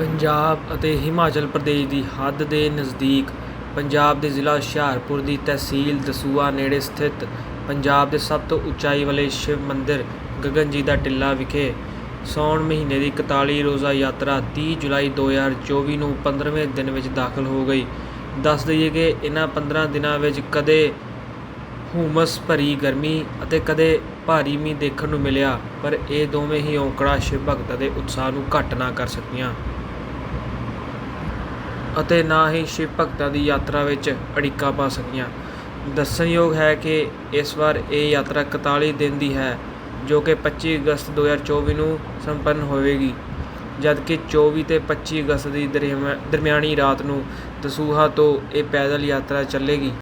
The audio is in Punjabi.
ਪੰਜਾਬ ਅਤੇ ਹਿਮਾਚਲ ਪ੍ਰਦੇਸ਼ ਦੀ ਹੱਦ ਦੇ ਨਜ਼ਦੀਕ ਪੰਜਾਬ ਦੇ ਜ਼ਿਲ੍ਹਾ ਹੁਸ਼ਿਆਰਪੁਰ ਦੀ ਤਹਿਸੀਲ ਦਸੂਆ ਨੇੜੇ ਸਥਿਤ ਪੰਜਾਬ ਦੇ ਸਭ ਤੋਂ ਉਚਾਈ ਵਾਲੇ ਸ਼ਿਵ ਮੰਦਿਰ ਗਗਨ ਜੀ ਦਾ ਟਿੱਲਾ ਵਿਖੇ ਸਾਉਣ ਮਹੀਨੇ ਦੀ 41 ਰੋਜ਼ਾ ਯਾਤਰਾ 30 ਜੁਲਾਈ 2024 ਨੂੰ 15ਵੇਂ ਦਿਨ ਵਿੱਚ ਦਾਖਲ ਹੋ ਗਈ। ਦੱਸ ਦਈਏ ਕਿ ਇਹਨਾਂ 15 ਦਿਨਾਂ ਵਿੱਚ ਕਦੇ ਹੂਮਸ ਭਰੀ ਗਰਮੀ ਅਤੇ ਕਦੇ ਭਾਰੀ ਮੀਂਹ ਦੇਖਣ ਨੂੰ ਮਿਲਿਆ, ਪਰ ਇਹ ਦੋਵੇਂ ਹੀ ਔਂਕੜਾ ਸ਼ਿਵ ਭਗਤਾਂ ਦੇ ਉਤਸ਼ਾਹ ਨੂੰ ਘੱਟ ਨਾ ਕਰ ਸਕੀਆਂ। ਅਤੇ ਨਾ ਹੀ ਸ਼ਿਵ ਭਗਤਾਂ ਦੀ ਯਾਤਰਾ ਵਿੱਚ ਅੜਿੱਕਾ ਪਾ ਸਕੀਆਂ ਦੱਸਣਯੋਗ ਹੈ ਕਿ ਇਸ ਵਾਰ ਇਹ ਯਾਤਰਾ 41 ਦਿਨ ਦੀ ਹੈ, ਜੋ ਕਿ 25 ਅਗਸਤ 2024 ਨੂੰ ਸੰਪੰਨ ਹੋਵੇਗੀ। ਜਦਕਿ 24 ਤੇ 25 ਅਗਸਤ ਦੀ ਦਰਮਿਆ- ਦਰਮਿਆਨੀ ਰਾਤ ਨੂੰ ਦਸੂਹਾ ਤੋਂ ਇਹ ਪੈਦਲ ਯਾਤਰਾ ਚੱਲੇਗੀ।